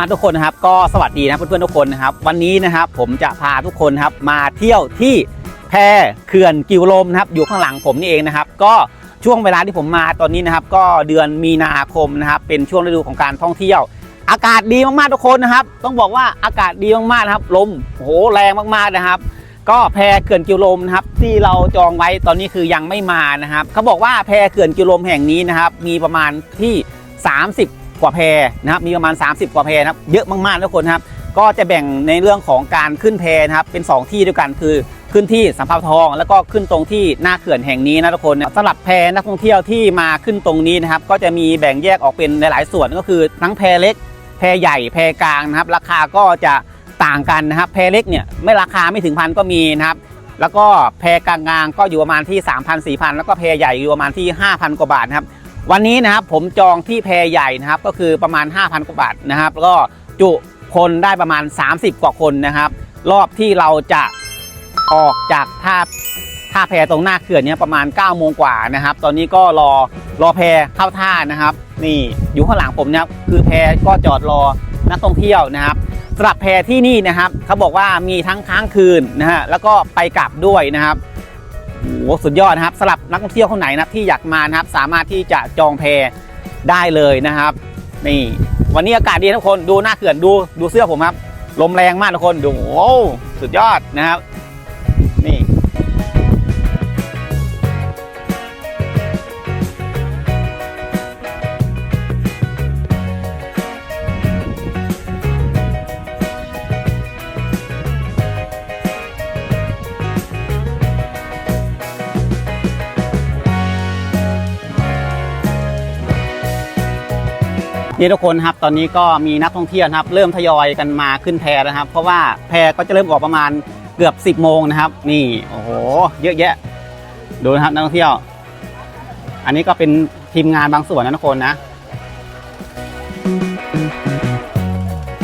มาทุกคนนะครับ ก็สวัสดีนะเพื่อนๆทุกคนนะครับ วันนี้นะครับผมจะพาทุกคนครับมาเที่ยวที่แพเขื่อนกิวลมนะครับ อยู่ข้างหลังผมนี่เองนะครับ ก็ช่วงเวลาที่ผมมาตอนนี้นะครับ ก็เดือนมีนาคมนะครับ เป็นช่วงฤดูของการท่องเที่ยว อากาศดีมากๆทุกคนนะครับ ต้องบอกว่าอากาศดีมากๆนะครับลมโอ้โหแรงมากๆนะครับ ก็แพเขื่อนกิวลมนะครับ ที่เราจองไว้ตอนนี้คือยังไม่มานะครับเขาบอกว่าแพเขื่อนกิวลมแห่งนี้นะครับ มีประมาณที่ 30 กว่าแพนะครับมีประมาณ 30 กว่าแพนะครับเยอะมากๆทุกคนครับก็จะแบ่งในเรื่องของการขึ้นแพนะครับเป็น 2 ที่ด้วยกันคือขึ้นที่สัมภาทอง แล้วก็ขึ้นตรงที่หน้าเขื่อนแห่งนี้นะทุกคนสำหรับแพนักท่องเที่ยวที่มาขึ้นตรงนี้นะครับก็จะมีแบ่งแยกออกเป็นหลายๆส่วนก็คือทั้งแพเล็กแพใหญ่แพกลางนะครับราคาก็จะต่างกันนะครับแพเล็กเนี่ยไม่ราคาไม่ถึงพันก็มีนะครับแล้วก็แพกลางๆก็อยู่ประมาณที่ 3,000 4,000 แล้วก็แพใหญ่อยู่ประมาณที่ 5,000 กว่าบาทนะครับ วันนี้นะครับผมจองที่แพใหญ่นะครับก็คือประมาณ 5,000กว่าบาทนะครับแล้วก็จุคนได้ประมาณ 30 กว่าคนนะครับ รอบที่เราจะออกจากท่าท่าแพตรงหน้าเขื่อนเนี่ยประมาณ9โมงกว่านะครับ ตอนนี้ก็รอรอแพเข้าท่านะครับ นี่อยู่ข้างหลังผมนะครับคือแพก็จอดรอนักท่องเที่ยวนะครับสำหรับแพที่นี่นะครับ เขาบอกว่ามีทั้งค้างคืนนะฮะแล้วก็ไปกลับด้วยนะครับ โหสุดยอดนะครับสำหรับนักท่องเที่ยวคนไหนนะที่อยากมานะครับ สามารถที่จะจองแพได้เลยนะครับนี่วันนี้อากาศดีทุกคนดูหน้าเขื่อนดูดูเสื้อผมครับ ลมแรงมากทุกคนดูโอ้โหสุดยอดนะครับ นี่ทุกคนครับตอนนี้ก็มีนักท่องเที่ยวนะครับ เริ่มทยอยกันมาขึ้นแพแล้วนะครับ เพราะว่าแพก็จะเริ่มออกประมาณเกือบ 10 โมงนะครับ นี่โอ้โห เยอะแยะ ดูนะครับนักท่องเที่ยว อันนี้ก็เป็นทีมงานบางส่วนนะทุกคนนะ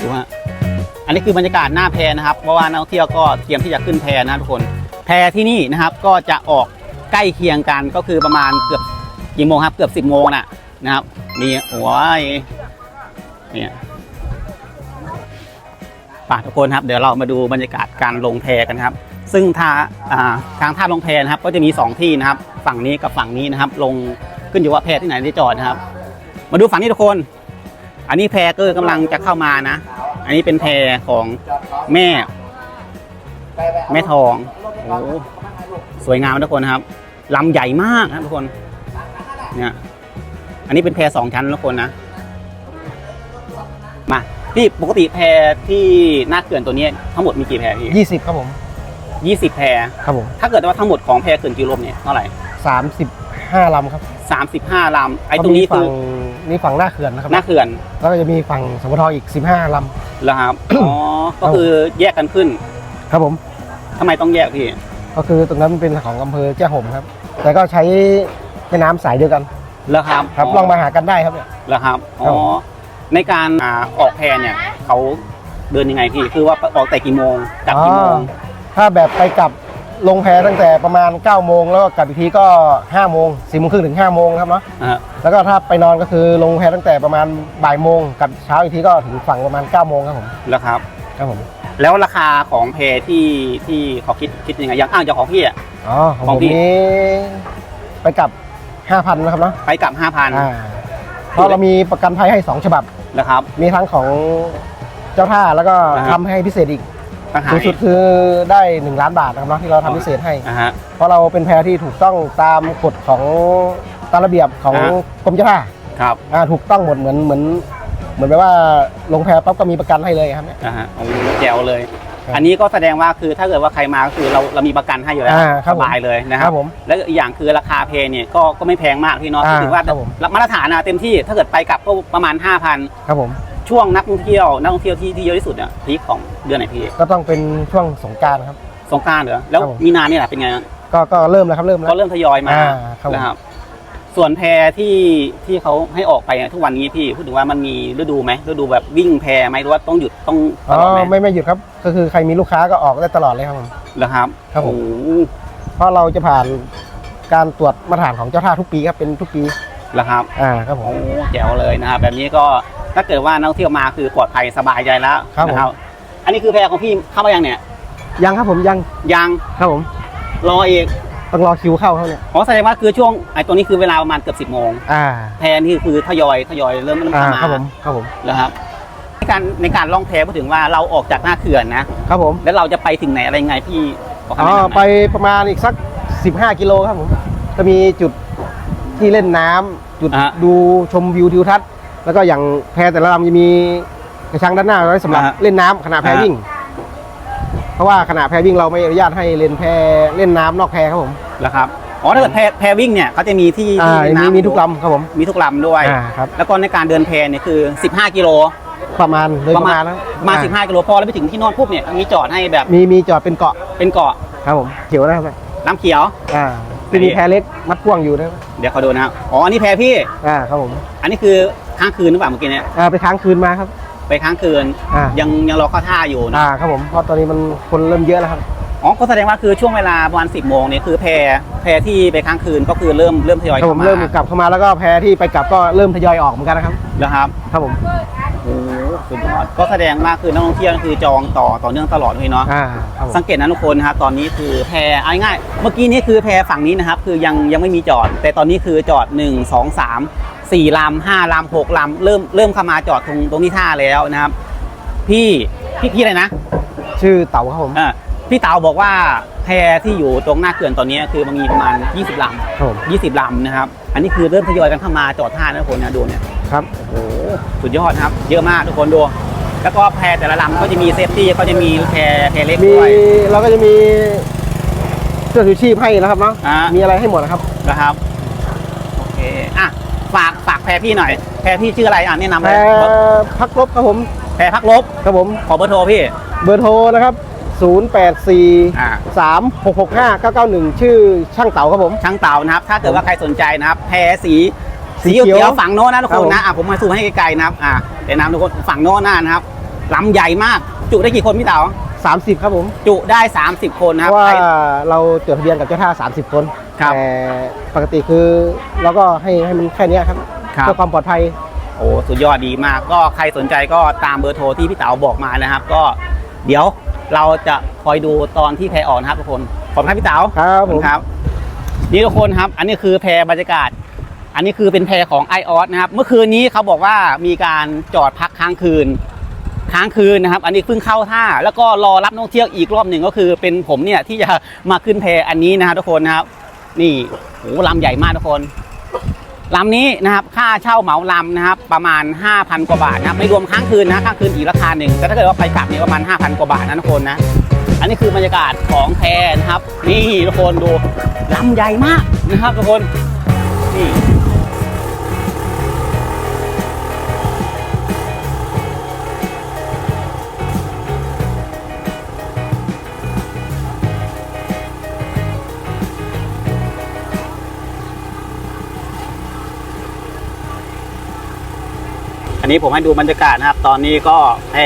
ดูฮะอันนี้คือบรรยากาศหน้าแพนะครับ เพราะว่านักท่องเที่ยวก็เตรียมที่จะขึ้นแพนะทุกคน แพที่นี่นะครับก็จะออกใกล้เคียงกันก็คือประมาณเกือบกี่โมงครับ เกือบ 10 โมงน่ะนะครับมีโอ้ย เนี่ยป่าทุกคนครับ เดี๋ยวเรามาดูบรรยากาศการลงแพกันครับ ซึ่งท่าทางท่าลงแพนะครับ ก็จะมี 2 ที่นะครับ ฝั่งนี้กับฝั่งนี้นะครับ ลงขึ้นอยู่ว่าแพที่ไหนที่จอดนะครับ มาดูฝั่งนี้ทุกคน อันนี้แพก็กำลังจะเข้ามานะ อันนี้เป็นแพของแม่ แม่ทองโอ้สวยงามทุกคนครับลำใหญ่มากนะทุกคนเนี่ยอันนี้เป็นแพสองชั้นทุกคนนะ มาพี่ปกติแพรที่หน้าเขื่อนตัวนี้ทั้งหมดมีกี่แพรพี่ยี่สิบครับผมยี่สิบแพรครับผมถ้าเกิดว่าทั้งหมดของแพรเขื่อนกิโลมเนี่ยเท่าไหร่สามสิบห้าลำครับสามสิบห้าลำไอ้ตรงนี้คือฝั่นี่ฝั่งหน้าเขื่อนนะครับหน้าเขื่อนแล้วก็จะมีฝั่งสมทอีกสิบห้าลแล้วครับอ๋อก็คือแยกกันขึ้นำครับผมทำไมต้องแยกพี่ก็คือตรงนั้นเป็นของอำเภอเจ้าห่มครับ แต่ก็ใช้แม่น้ำสายเดียวกันแล้วครับครับลองมาหากันได้ครับเนี่ยแล้วครับครัอ๋บอ ในการอ่าออกแพรเนี่ยเขาเดินยังไงพี่คือว่าออกแต่กี่โมงกลับกี่โมง ถ้าแบบไปกลับลงแพตั้งแต่ประมาณ9ก้าโมงแล้วก็กลับอีกทีก็5้าโมงสี่โมงครึ่งถึง5้าโมงครับเนาะนะฮะแล้วก็ถ้าไปนอนก็คือลงแพตั้งแต่ประมาณบ่ายโมงกลับเช้าอีกทีก็ถึงฝั่งประมาณ9ก้าโมงครับผมแล้วครับ ครับผมแล้วราคาของแพรที่ที่เขาคิดคิดยังไงอย่างอ้าวอย่างของพี่อะอ๋อของขอผงมพี่ นี้ไปกลับห้าพันนะครับเนาะไปกลับห้าพันอ่าเพราะเรามีประกันภัยให้ 2 ฉบับ แล้วครับ มีทั้งของเจ้าท่าแล้วก็อ่าฮะ ทำให้พิเศษอีกทหารสูงสุดคือได้ 1 ล้านบาทนะครับเนาะที่เราทำพิเศษให้ อ่าฮะ เพราะเราเป็นแพรที่ถูกต้องตามกฎของตามระเบียบของอ่ากรมเจ้าท่าครับอ่าถูกต้องหมดเหมือนเหมือนเหมือนแบบว่าลงแพรปั๊บก็มีประกันให้เลยครับเนี่ย อ่าฮะโอ้แจ๋วเลยครับ อันนี้ก็แสดงว่าคือถ้าเกิดว่าใครมาก็คือเราเรามีประกันให้อยู่แล้วอ่าครับสผมบายเลยนะคครัรับบผมแล้วอีกอย่างคือราคาเพลงเนี่ยก็ก็ไม่แพงมากพี่เนาะอ่าถือว่าครับผม มาตรฐานนะเต็มที่ถ้าเกิดไปกลับก็ประมาณ 5,000 ครับผม ช่วงนักท่องเที่ยวนักท่องเที่ยวที่ที่เยอะที่สุดเนี่ยพีคของเดือนไหนพี่ก็ต้องเป็นช่วงสงกรารครับ สงกรารเหรอแล้วครับผม มีนาเนี่ยแหละเป็นไงฮะก็ก็เริ่มแล้วครับเริ่มแล้วก็เริ่มทยอยมาอ่าครับผม นะครับ ส่วนแพรที่ที่เขาให้ออกไปอะทุกวันนี้พี่พูดถึงว่ามันมีฤดูไหมฤดูแบบวิ่งแพรไหมหรือว่าต้องหยุดต้องตอ๋ลอดไหมอไม่ไม่หยุดครับ ก็คือใครมีลูกค้าก็ออกได้ตลอดเลยครับผม เหรอครับครับผม โอ้โหเพราะเราจะผ่านการตรวจมาตรฐานของเจ้าท่าทุกปีครับเป็นทุกปีเหรอครับ อ่าครับผโอ้มแจ๋วเลยนะครับแบบนี้ก็ถ้าเกิดว่านักท่องเที่ยวมาคือปลอดภัยสบายใจแล้วครับผม นะอันนี้คือแพของพี่เข้ามายังเนี่ยยังครับผมยังยังครับผมรออีก ต้องรอคิวเข้าเขาเนี่ย อ๋อแสดงว่าคือช่วงไอ้ตัวนี้คือเวลาประมาณเกือบสิบโมงอ่า แพนี่คือทยอยทยอยเริ่มเริ่มอ่า เข้ามาครับผม ครับผม แล้วครับในการในการล่องแพพูดถึงว่าเราออกจากหน้าเขื่อนนะครับผมแล้วเราจะไปถึงไหนอะไรยังไงพี่ขออ๋คำแนะอนำหน่อยไปประมาณอีกสัก 15 กิโลครับผม จะมีจุดที่เล่นน้ำจุดดูชมวิวทิวทัศน์ แล้วก็อย่างแพแต่ละลำจะมีกระชังด้านหน้าไว้สำหรับเล่นน้ำขณะแพวิ่ง เพราะว่าขณะแพวิ่งเราไม่อนุญาตให้เล่นแพเล่นน้ำนอกแพครับผมแล้วครับอ๋อถ้าเกิดแพแพวิ่งเนี่ยเขาจะมีที่อ่าที่มีน้ำมีทุกลำครับผมมีทุกลำด้วยอ่าครับแล้วก็ในการเดินแพเนี่ยคือ 15 กิโลประมาณโดยประมาณนะมาอ่15กิโลพอแล้วไปถึงที่โนอนปุ๊บเนี่ยมีจอดให้แบบมีมีจอดเป็นเกาะเป็นเกาะครับผมเขียวนะครับน้ำเขียวอ่าจะมีแพเล็กมัดพ่วงอยู่นะเดี๋ยวเขาดูนะครับอ๋ออันนี้แพพี่อ่าครับผมอันนี้คือค้างคืนหรือเปล่าเมื่อกี้เนี่ยอ่าไปค้างคืนมาครับ ไปค้างคืน อ่ายังยังรอเข้าท่าอยู่นะอ่าครับผมเพราะตอนนี้มันคนเริ่มเยอะแล้วครับ อ๋อก็แสดงว่าคือช่วงเวลาประมาณ10โมงเนี่ยคือแพแพที่ไปค้างคืนก็คือเริ่มเริ่มทยอยครับผเข้ามมาเริ่มกลับเข้ามาแล้วก็แพที่ไปกลับก็เริ่มทยอยออกเหมือนกันนะครับ แล้วครับครับผม โอ้โหสุดยอดก็แสดงว่าคือนักท่องเที่ยวคือจองต่อต่อเนื่องตลอดเลยเนาะ อ่าครับผมสังเกตนะทุกคนนะครับตอนนี้คือแพเอาง่ายๆเมื่อกี้นี้คือแพฝั่งนี้นะครับ คือยังยังไม่มีจอด แต่ตอนนี้คือจอด 1 2 3 4ลำ5ลำ6ลำเริ่มเริ่มเข้ามาจอดตรงตรงที่ท่าแล้วนะครับ พี่พี่พี่อะไรนะชื่อเต๋าครับผมอ่าพี่เต๋าบอกว่าแพที่อยู่ตรงหน้าเขื่อนตอนนี้คือมันมีประมาณ 20ลครับผมำ20ลำนะครับ อันนี้คือเริ่มทยอยกันเข้ามาจอดท่านะทุกคนนะดูเนี่ย ครับโอ้โหสุดยอดนะครับ เยอะมากทุกคนดู แล้วก็แพแต่ละลำก็จะมีเซฟตี้เขาจะมีแพแพเล็กมีด้วย เราก็จะมีเสื้อชูชีพให้นะครับเนาะอ่ามีอะไรให้หมดนะครับ นะครับ โอเค อะฝากฝาก แพรพี่หน่อย แพรพี่ชื่ออะไรอะแนะนำแพเลยพักลบครับผมแพรพักลบ ครับผม ขอเบอร์โทรพี่ เบอร์โทรนะครับ อ่า 084 3665 991 ชื่อช่างเต๋าครับผม ช่างเต่านะครับ ถ้าเกิดว่าใครสนใจนะครับ แพรสีสีสีเขียวเขียวฝั่งโน้นนะทุกครัคบนผม นะอะผมมาซูมให้ไกลๆนะครับอะเดี๋ยวนะทุกคนฝั่งโน้นหน้านะครับลำใหญ่มากจุได้กี่คนพี่เต๋า30 ครับผม จุได้ 30 คนนะเพครับราะว่าใคร เราจดทะเบียนกับเจ้าท่า 30 คน ครับ แต่ปกติคือเราก็ให้ให้มันแค่เนี้ยครับ ครับ เพื่อความปลอดภัย โอ้สุดยอดดีมาก ก็ใครสนใจก็ตามเบอร์โทรที่พี่เต๋าบอกมานะครับ ก็เดี๋ยวเราจะคอยดูตอนที่แพรออกนะครับทุกคนขอบคุณครับพี่เต๋าครับขอบผคุมณครับนี่ทุกคนครับ อันนี้คือแพรบรรยากาศ อันนี้คือเป็นแพรของไอออสนะครับ เมื่อคืนนี้เขาบอกว่ามีการจอดพักค้างคืน ค้างคืนนะครับ อันนี้เพิ่งเข้าท่า แล้วก็รอรับนักท่องเที่ยวอีกรอบหนึ่งก็คือ เป็นผมเนี่ยที่จะมาขึ้นแพอันนี้นะครับทุกคนนะครับ นี่โอ้ลำใหญ่มากทุกคน ลำนี้นะครับค่าเช่าเหมาลำนะครับประมาณ 5,000 กว่าบาทนะครับไม่รวมค้างคืนนะค้างคืนอีกราคาหนึ่งแต่ถ้าเกิดว่าไปกลับเนี่ยประมาณ 5,000 กว่าบาทนะทุกคนนะ อันนี้คือบรรยากาศของแพนะครับ นี่ทุกคนดูลำใหญ่มากนะครับทุกคนนี่ อันนี้ผมให้ดูบรรยากาศนะครับ ตอนนี้ก็แพ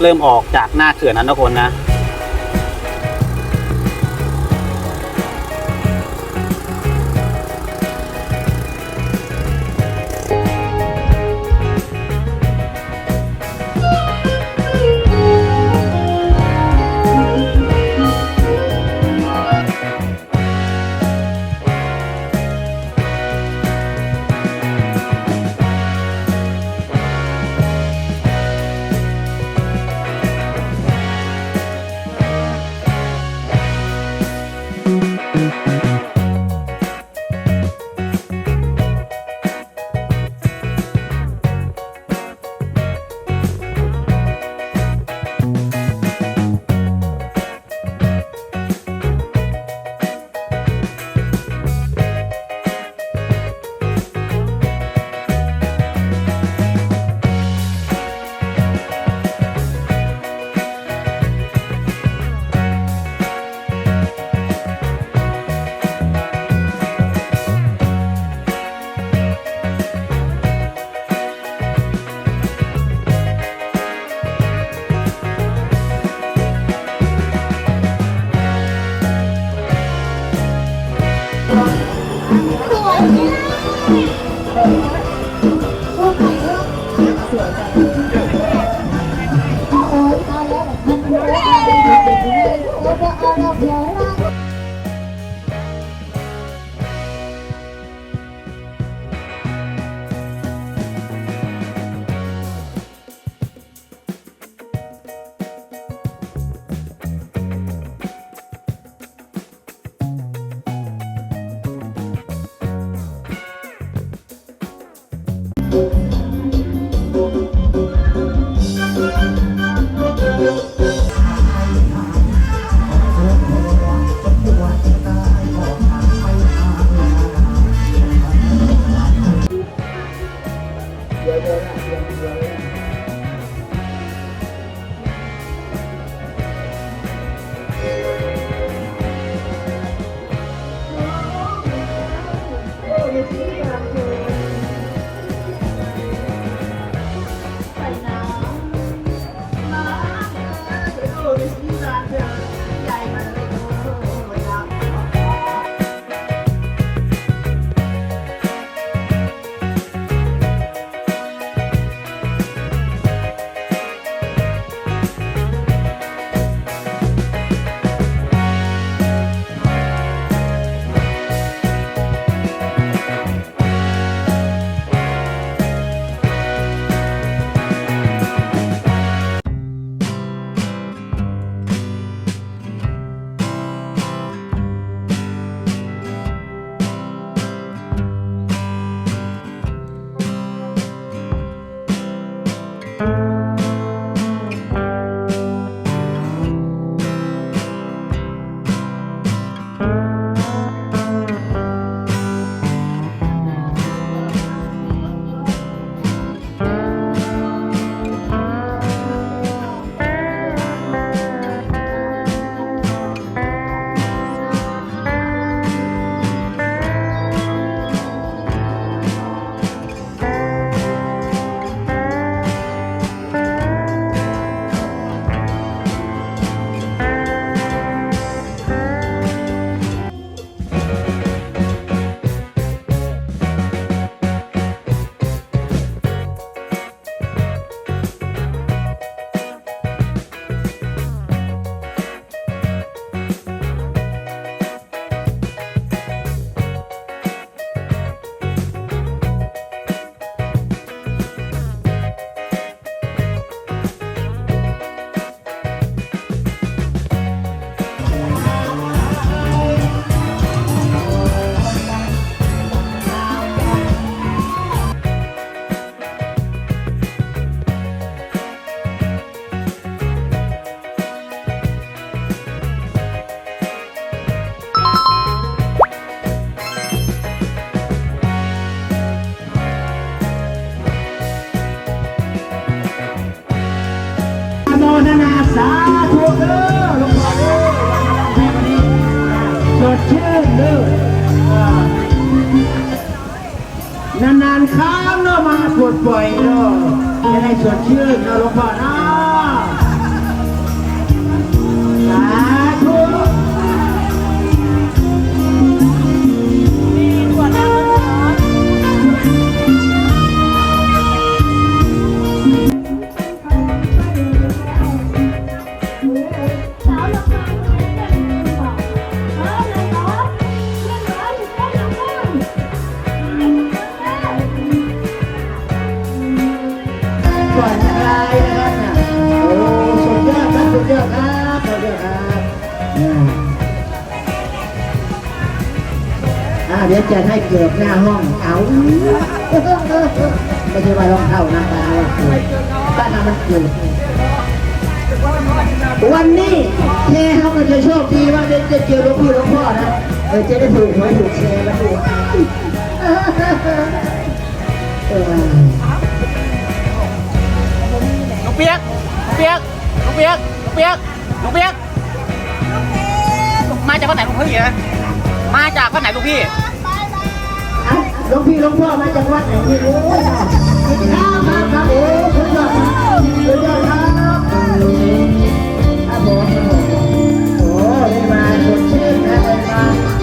เริ่มออกจากหน้าเขื่อนนะทุกคนนะ โอนานๆครั้งเนาะมาปวดปล่อยเนาะจะได้สดชื่นเนาะหลวงพ่อนะ จะให้เกือบหน้าห้องเอาไม่ใช่ว่ารองเท้านะบ้าเราเกือบบ้านเรามันเกือบวันนี้แค่เขาก็จะโชคดีว่าได้จะเจอหลวงพี่หลวงพ่อนะเออจะได้ถูกหวยถูกแชร์แล้วดูเออน้องเปียกน้องเปียกน้องเปียกน้องเปียกน้องเปียกมาจากวัดไหนลูกพี่นะมาจากวัดไหนลูกพี่ ลวงพี่หลวงพ่อมาจากวัดไหนไม่รู้ครับครับครับโอ้สุดยอดครับสุดยอดครับครับผมครับผมโอ้ได้มาสดชื่นนะเลย